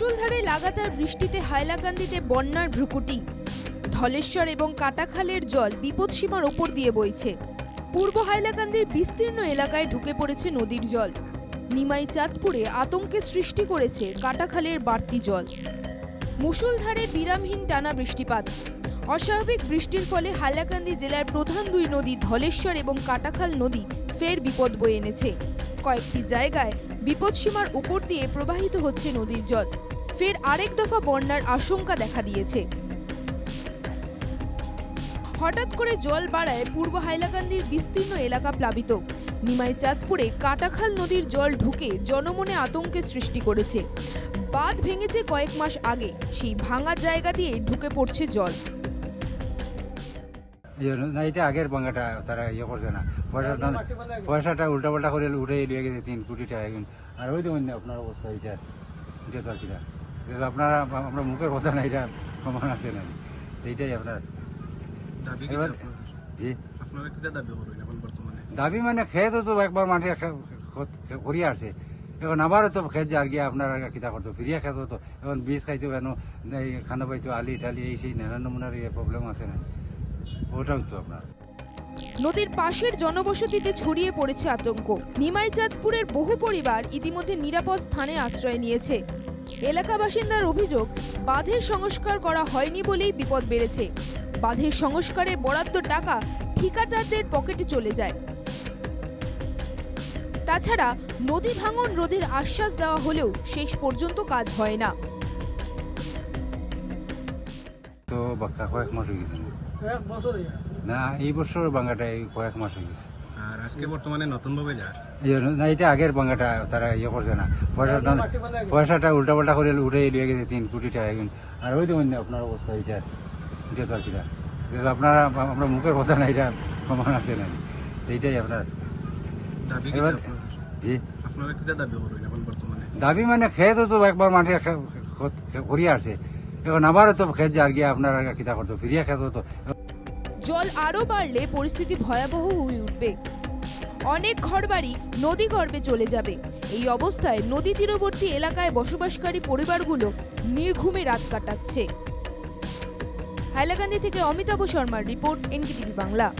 লাগাতার বৃষ্টিতে হাইলাকান্দিতে বন্যার ভ্রুকুটি। ধলেশ্বর এবং কাটাখালের জল বিপদসীমার ওপর দিয়ে বইছে। পূর্ব হাইলাকান্দির বিস্তীর্ণ এলাকায় ঢুকে পড়েছে নদীর জল। নিমাই চাঁদপুরে আতঙ্কের সৃষ্টি করেছে কাটাখালের বাড়তি জল। মুষলধারে বিরামহীন টানা বৃষ্টিপাত। অস্বাভাবিক বৃষ্টির ফলে হাইলাকান্দি জেলার প্রধান দুই নদী ধলেশ্বর এবং কাটাখাল নদী ফের বিপদ বয়ে এনেছে। কয়েকটি জায়গায় বিপদসীমার উপর দিয়ে প্রবাহিত হচ্ছে নদীর জল। ফের আরেক দফা বন্যার আশঙ্কা দেখা দিয়েছে। হঠাৎ করে জল বাড়ায় পূর্ব হাইলাকান্দির বিস্তীর্ণ এলাকা প্লাবিত। নিমাই চাঁদপুরে কাটাখাল নদীর জল ঢুকে জনমনে আতঙ্কের সৃষ্টি করেছে। বাঁধ ভেঙেছে কয়েক মাস আগে, সেই ভাঙা জায়গা দিয়ে ঢুকে পড়ছে জল। এটা আগের বাঙ্গাটা তারা ইয়ে করছে না। পয়সাটা পয়সাটা উল্টা পাল্টা করে উঠে গেছে তিন কোটি টাকা আর ওই দেখুন আপনার অবস্থা এটা এটা তো আর কিনা। এটা আপনারা আমরা মুখের কথা না এটা প্রমাণ আছে না। এইটাই আপনার। দাবি এবার জি। দাবি মানে খেত তো একবার মাঠে করিয়া আসে। এখন আবারও তো খেত যার গিয়া আপনার কিতা করতো ফিরিয়া খেত তো। এখন বীজ খাইতো কেন? এই খানা পাইতো আলি টালি এই সেই নানান নমুনার ইয়ে প্রবলেম আছে না। ওটাও তো আপনার। নদীর পাশের জনবসতিতে ছড়িয়ে পড়েছে আতঙ্ক। নিমাই চাঁদপুরের বহু পরিবার ইতিমধ্যে নিরাপদ স্থানে আশ্রয় নিয়েছে। এলাকা বাসিন্দার অভিযোগ বাঁধের সংস্কার করা হয়নি বলেই বিপদ বেড়েছে। বাঁধের সংস্কারে বরাদ্দ টাকা ঠিকাদারদের পকেটে চলে যায়। তাছাড়া নদী ভাঙন রোধের আশ্বাস দেওয়া হলেও শেষ পর্যন্ত কাজ হয় না। তো কয়েক মাস হয়ে গেছে। না এই বছর বাঙ্গাটা কয়েক মাস হয়ে গেছে। আর আজকে বর্তমানে নতুন ভাবে যার না এটা আগের বাঙ্গাটা তারা ইয়ে করছে না। পয়সাটা পয়সাটা উল্টা পাল্টা করে উঠে লিয়ে গেছে তিন কোটি টাকা আর ওই দেখুন না আপনার অবস্থা এটা এটা তো আর কিনা আপনারা আমরা মুখের কথা না এটা প্রমাণ আছে না। এইটাই আপনার। দাবি কি এবার আপনার? জি। আপনারা কিটা দাবি করবেন এখন বর্তমানে? দাবি মানে খেত তো একবার মাঠে করিয়া আসে। এখন আবারও তো খেত যার গিয়া আপনার কিতা করতো ফিরিয়া খেত তো জল আরও বাড়লে পরিস্থিতি ভয়াবহ হয়ে উঠবে। অনেক ঘরবাড়ি নদী গর্ভে চলে যাবে। এই অবস্থায় নদী তীরবর্তী এলাকায় বসবাসকারী পরিবারগুলো নির্ঘুমে রাত কাটাচ্ছে। হাইলাকান্দি থেকে অমিতাভ শর্মার রিপোর্ট এনডিটিভি বাংলা।